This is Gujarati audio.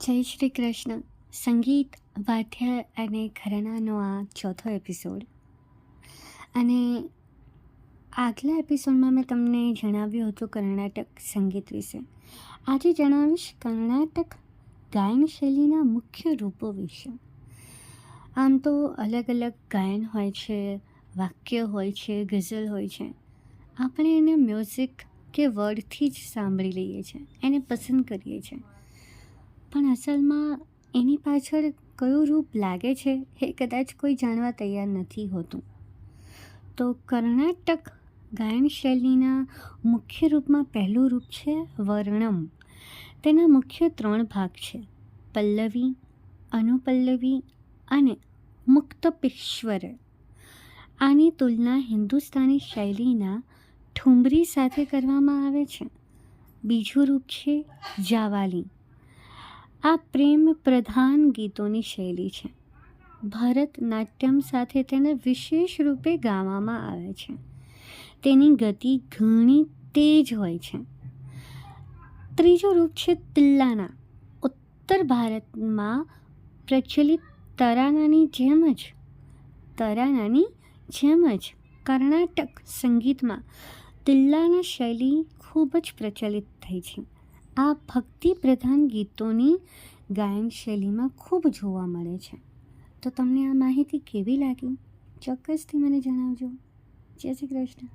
જય શ્રી કૃષ્ણ. સંગીત, વાદ્ય અને ઘરાનાનો આ ચોથો એપિસોડ અને આગલા એપિસોડમાં મેં તમને જણાવ્યું હતું કર્ણાટક સંગીત વિશે. આજે જણાવીશ કર્ણાટક ગાયન શૈલીના મુખ્ય રૂપો વિશે. આમ તો અલગ અલગ ગાયન હોય છે, વાક્ય હોય છે, ગઝલ હોય છે. આપણે એને મ્યુઝિક કે વર્ડથી જ સાંભળી લઈએ છીએ, એને પસંદ કરીએ છીએ. પણ અસલમાં એની પાછળ કયું રૂપ લાગે છે એ કદાચ કોઈ જાણવા તૈયાર નથી હોતું. તો કર્ણાટક ગાયન શૈલીના મુખ્ય રૂપમાં પહેલું રૂપ છે વર્ણમ. તેના મુખ્ય ત્રણ ભાગ છે, પલ્લવી, અનુપલ્લવી અને મુક્તપેશ્વર. આની તુલના હિન્દુસ્તાની શૈલીના ઠુમરી સાથે કરવામાં આવે છે. બીજું રૂપ છે જાવાલી. આ પ્રેમ પ્રધાન ગીતોની શૈલી છે. ભરતનાટ્યમ સાથે તેને વિશેષ રૂપે ગાવામાં આવે છે. તેની ગતિ ઘણી તેજ હોય છે. ત્રીજો રૂપ છે તિલ્લાના. ઉત્તર ભારતમાં પ્રચલિત તરાનાની જેમ જ, તરાનાની જેમ જ કર્ણાટક સંગીતમાં તિલ્લાના શૈલી ખૂબ જ પ્રચલિત થઈ છે. આ ભક્તિ પ્રધાન ગીતોની ગાયન શૈલીમાં ખૂબ જોવા મળે છે. તો તમને આ માહિતી કેવી લાગી? ચોક્કસથી મને જણાવજો. જય શ્રી કૃષ્ણ.